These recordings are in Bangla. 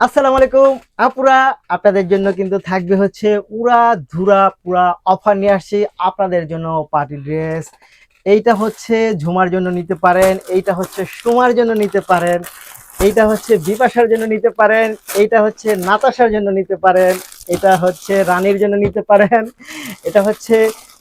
আসসালামু আলাইকুম। আপুরা, আপনাদের জন্য কিন্তু থাকবে হচ্ছে উড়া ধুরা পুরা অফার নিয়ে আসছি আপনাদের জন্য পার্টি ড্রেস। এইটা হচ্ছে ঝুমার জন্য নিতে পারেন, এইটা হচ্ছে সুমার জন্য নিতে পারেন, এইটা হচ্ছে বিপাশার জন্য নিতে পারেন, এইটা হচ্ছে নাতাশার জন্য নিতে পারেন, এটা হচ্ছে রানীর জন্য নিতে পারেন, এটা হচ্ছে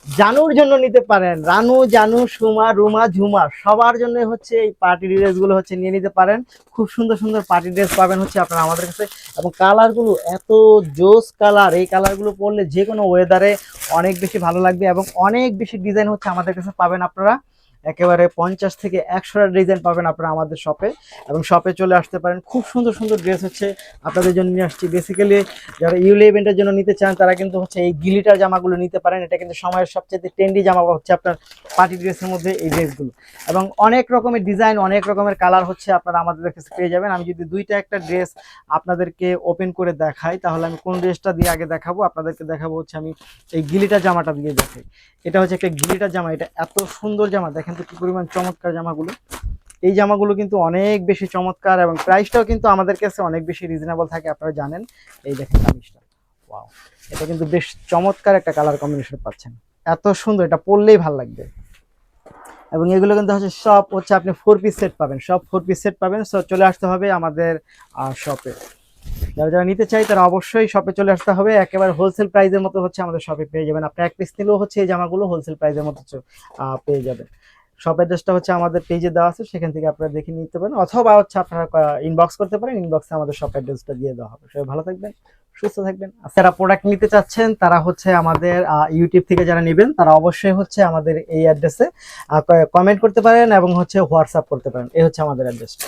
জানুর জন্য নিতে পারেন। রানু, জানু, সুমা, রুমা, ঝুমা, সবার জন্য হচ্ছে এই পার্টি ড্রেসগুলো হচ্ছে নিয়ে নিতে পারেন। খুব সুন্দর সুন্দর পার্টি ড্রেস পাবেন হচ্ছে আপনারা আমাদের কাছে। এবং কালারগুলো এত জোস কালার এই কালারগুলো পরলে যে কোনো ওয়েদারে অনেক বেশি ভালো লাগবে এবং অনেক বেশি ডিজাইন হচ্ছে আমাদের কাছে পাবেন আপনারা। একেবারে পঞ্চাশ থেকে একশোটা ডিজাইন পাবেন আপনারা আমাদের শপে এবং শপে চলে আসতে পারেন। খুব সুন্দর সুন্দর ড্রেস হচ্ছে আপনাদের জন্য নিয়ে আসছি। বেসিক্যালি যারা ইউলি ইভেন্টের জন্য নিতে চান, তারা কিন্তু হচ্ছে এই গিলিটার জামাগুলো নিতে পারেন। এটা কিন্তু সময়ের সবচেয়ে ট্রেন্ডি জামা হচ্ছে আপনার পার্টি ড্রেসের মধ্যে এই ড্রেসগুলো এবং অনেক রকমের ডিজাইন অনেক রকমের কালার হচ্ছে আপনারা আমাদের কাছে পেয়ে যাবেন। আমি যদি দুইটা একটা ড্রেস আপনাদেরকে ওপেন করে দেখাই, তাহলে আমি কোন ড্রেসটা দিয়ে আগে দেখাবো? আপনাদেরকে দেখাবো হচ্ছে আমি এই গিলিটার জামাটা দিয়ে দেখাই। এটা হচ্ছে একটা গিলিটার জামা। এটা এত সুন্দর জামা। দেখেন তো কি পরিমাণ চমৎকার জামাগুলো। এই জামাগুলো কিন্তু অনেক বেশি চমৎকার এবং প্রাইসটাও কিন্তু আমাদের কাছে অনেক বেশি রিজনেবল থাকে, আপনারা জানেন। এই দেখেন কামিজটা। ওয়াও এটা কিন্তু বেশ চমৎকার একটা কালার কম্বিনেশন পাচ্ছেন। এত সুন্দর, এটা পরলেই ভালো লাগবে। এবং এগুলো কিন্তু হচ্ছে সব হচ্ছে আপনি ফোর পিস সেট পাবেন। সব ফোর পিস সেট পাবেন সো চলে আসতে হবে আমাদের শপে যারা যারা নিতে চাই তারা অবশ্যই শপে চলে আসতে হবে। একেবারে হোলসেল প্রাইসের মতো হচ্ছে আমাদের শপে পেয়ে যাবেন। আপনি এক পিস নিলেও হচ্ছে এই জামাগুলো হোলসেল প্রাইসের মতো পেয়ে যাবেন। শপ অ্যাড্রেসটা হচ্ছে আমাদের পেজে দেওয়া আছে, সেখান থেকে আপনারা দেখে নিতে পারেন। অথবা হচ্ছে আপনারা ইনবক্স করতে পারেন ইনবক্সে আমাদের শপ অ্যাড্রেসটা দিয়ে দেওয়া হবে। সবাই ভালো থাকবেন, সুস্থ থাকবেন। যারা প্রোডাক্ট নিতে চাচ্ছেন, তারা হচ্ছে আমাদের ইউটিউব থেকে যারা নেবেন, তারা অবশ্যই হচ্ছে আমাদের এই অ্যাড্রেসে কমেন্ট করতে পারেন এবং হচ্ছে হোয়াটসঅ্যাপ করতে পারেন। এই হচ্ছে আমাদের অ্যাড্রেসটা